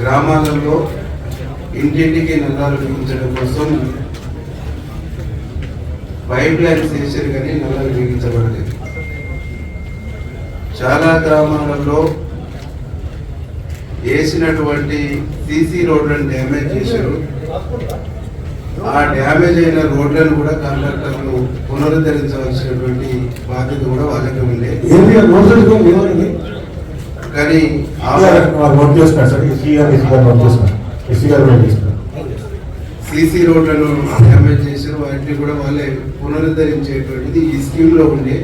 గ్రామాలలో ఇంటింటికి నల్లాలు బిగించడం కోసం పైప్ లైన్స్ వేసారు కానీ నల్లాలు బిగించబడలేదు. చాలా గ్రామాలలో వేసినటువంటి సీసీ రోడ్లను డ్యామేజ్ చేశారు. ఆ డ్యామేజ్ అయిన రోడ్లను కూడా కాంట్రాక్టర్లు పునరుద్ధరించవలసినటువంటి బాధ్యత కూడా వాళ్ళకి ఉండే ఏంటి ఆ నోటీస్ కూడా ఏమని కానీ నోట్ చేస్తున్నారు సార్. ఎస్సీ గారు ఎస్సీ గారు నోట్ చేస్తున్నారు. ఎస్సీ గారు నోట్ చేస్తున్నారు. సీసీ రోడ్లను డ్యామేజ్ చేశారు. వాటిని కూడా వాళ్ళే పునరుద్ధరించేటువంటిది ఈ స్కీమ్లో ఉండే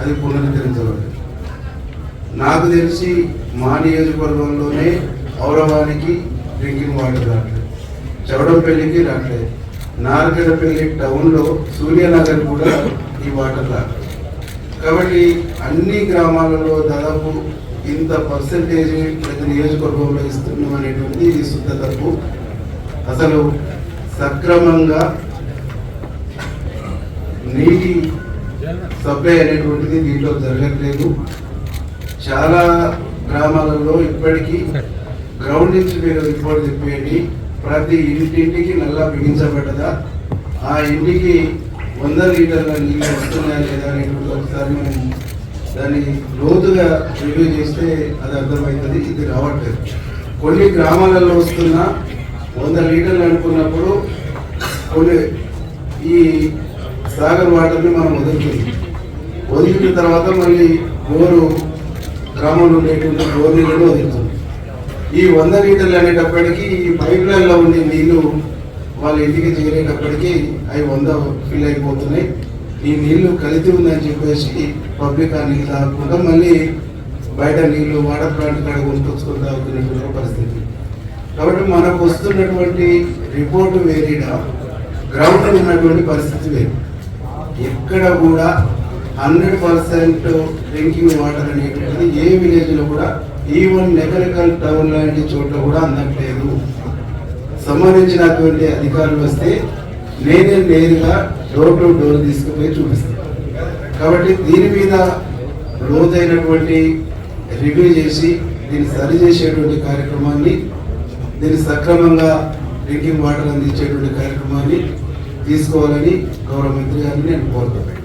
అది పునరుద్ధరించబడింది. నాకు తెలిసి మా నియోజకవర్గంలోనే ఔరవానికి డ్రింకింగ్ వాటర్ రావట్లేదు. చౌడంపల్లికి రావట్లేదు. నారగడపల్లి టౌన్లో సూర్యనగర్ కూడా ఈ వాటర్ రావట్లేదు. కాబట్టి అన్ని గ్రామాలలో దాదాపు ఇంత పర్సంటేజ్ ప్రతి నియోజకవర్గంలో ఇస్తున్నాం అనేటువంటిది ఇది శుద్ధ తప్పు. అసలు సక్రమంగా నీటి సప్లై అనేటువంటిది దీంట్లో జరగట్లేదు. చాలా గ్రామాలలో ఇప్పటికీ గ్రౌండ్ నుంచి మీరు రిపోర్ట్ చెప్పేయండి. ప్రతి ఇంటింటికి నల్లా బిగించబడ్డదా? ఆ ఇంటికి వంద లీటర్ల నీళ్ళు వస్తున్నాయా లేదా అనేటువంటి ఒకసారి మనం దాన్ని లోతుగా రివ్యూ చేస్తే అది అర్థమవుతుంది ఇది రావట్లేదు. కొన్ని గ్రామాలలో వస్తున్న వంద లీటర్లు అనుకున్నప్పుడు కొన్ని ఈ సాగర్ వాటర్ని మనం వదులుతుంది వదిలిన తర్వాత మళ్ళీ బోరు గ్రామంలో ఉండేటువంటి బోర్ నీళ్ళు వదులుతుంది ఈ వంద లీటర్లు అనేటప్పటికీ ఈ పైప్ లైన్లో ఉండే నీళ్ళు వాళ్ళ ఇంటికి చేరేటప్పటికి అవి వంద ఫిల్ అయిపోతున్నాయి. ఈ నీళ్ళు కలిసి ఉందని చెప్పేసి పబ్లిక్ ఆ నీళ్ళు తాగకుండా మళ్ళీ బయట నీళ్ళు వాటర్ ప్లాంట్ కాడ కొనుక్కొచ్చుకొని తాగుతున్నటువంటి పరిస్థితి. కాబట్టి మనకు వస్తున్నటువంటి రిపోర్టు వేరేగా గ్రౌండ్ ఉన్నటువంటి పరిస్థితి వేరు. ఎక్కడ కూడా హండ్రెడ్ పర్సెంట్ డ్రింకింగ్ వాటర్ అనేటువంటిది ఏ విలేజ్లో కూడా ఈవెన్ నెగరికల్ టౌన్ లాంటి చోట్ల కూడా అందట్లేదు. సంబంధించినటువంటి అధికారులు వస్తే నేనే నేరుగా డోర్ టు డోర్ తీసుకుపోయి చూపిస్తాను. కాబట్టి దీని మీద లోతైనటువంటి రివ్యూ చేసి దీన్ని సరి చేసేటువంటి కార్యక్రమాన్ని దీన్ని సక్రమంగా డ్రింకింగ్ వాటర్ అందించేటువంటి కార్యక్రమాన్ని తీసుకోవాలని గౌరవ మంత్రి గారిని నేను కోరుతున్నాను.